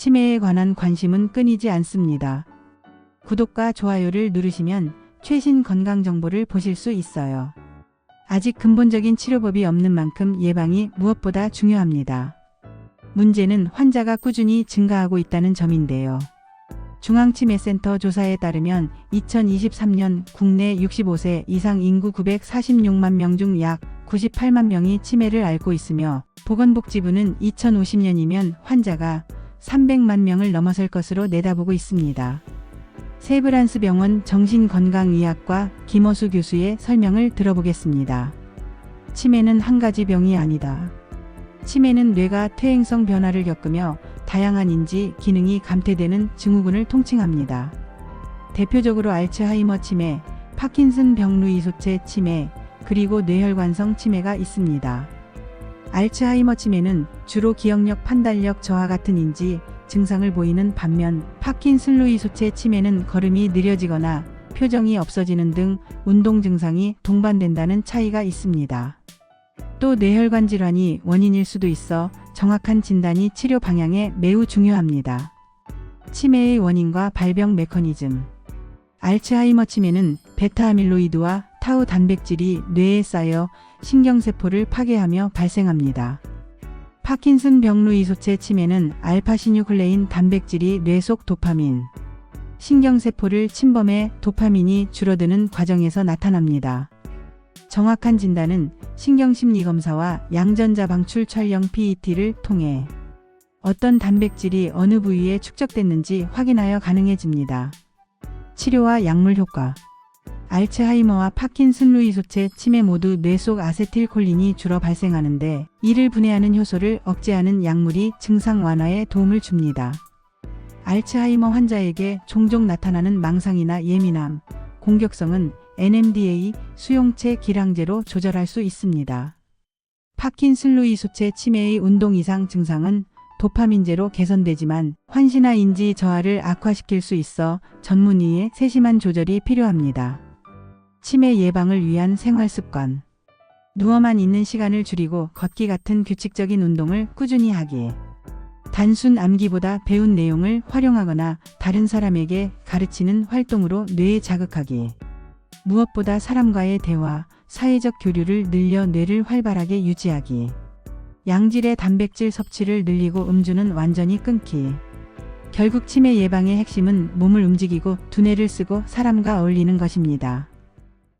치매에 관한 관심은 끊이지 않습니다. 구독과 좋아요를 누르시면 최신 건강 정보를 보실 수 있어요. 아직 근본적인 치료법이 없는 만큼 예방이 무엇보다 중요합니다. 문제는 환자가 꾸준히 증가하고 있다는 점인데요. 중앙치매센터 조사에 따르면 2023년 국내 65세 이상 인구 946만 명 중 약 98만 명이 치매를 앓고 있으며 보건복지부는 2050년이면 환자가 300만 명을 넘어설 것으로 내다보고 있습니다. 세브란스 병원 정신건강의학과 김호수 교수의 설명을 들어보겠습니다. 치매는 한 가지 병이 아니다. 치매는 뇌가 퇴행성 변화를 겪으며 다양한 인지 기능이 감퇴되는 증후군을 통칭합니다. 대표적으로 알츠하이머 치매, 파킨슨 병 루이소체 치매, 그리고 뇌혈관성 치매가 있습니다. 알츠하이머 치매는 주로 기억력, 판단력 저하 같은 인지 증상을 보이는 반면 파킨슨 루이 소체 치매는 걸음이 느려지거나 표정이 없어지는 등 운동 증상이 동반된다는 차이가 있습니다. 또 뇌혈관 질환이 원인일 수도 있어 정확한 진단이 치료 방향에 매우 중요합니다. 치매의 원인과 발병 메커니즘 알츠하이머 치매는 베타아밀로이드와 타우 단백질이 뇌에 쌓여 신경세포를 파괴하며 발생합니다. 파킨슨 병루이소체 치매는 알파시뉴클레인 단백질이 뇌 속 도파민, 신경세포를 침범해 도파민이 줄어드는 과정에서 나타납니다. 정확한 진단은 신경심리검사와 양전자 방출 촬영 PET를 통해 어떤 단백질이 어느 부위에 축적됐는지 확인하여 가능해집니다. 치료와 약물 효과 알츠하이머와 파킨슨 루이 소체 치매 모두 뇌 속 아세틸콜린이 주로 발생하는데 이를 분해하는 효소를 억제하는 약물이 증상 완화에 도움을 줍니다. 알츠하이머 환자에게 종종 나타나는 망상이나 예민함, 공격성은 NMDA 수용체 기량제로 조절할 수 있습니다. 파킨슨 루이 소체 치매의 운동 이상 증상은 도파민제로 개선되지만 환시나 인지 저하를 악화시킬 수 있어 전문의의 세심한 조절이 필요합니다. 치매 예방을 위한 생활 습관. 누워만 있는 시간을 줄이고 걷기 같은 규칙적인 운동을 꾸준히 하기. 단순 암기보다 배운 내용을 활용하거나 다른 사람에게 가르치는 활동으로 뇌에 자극하기. 무엇보다 사람과의 대화, 사회적 교류를 늘려 뇌를 활발하게 유지하기. 양질의 단백질 섭취를 늘리고 음주는 완전히 끊기. 결국 치매 예방의 핵심은 몸을 움직이고 두뇌를 쓰고 사람과 어울리는 것입니다.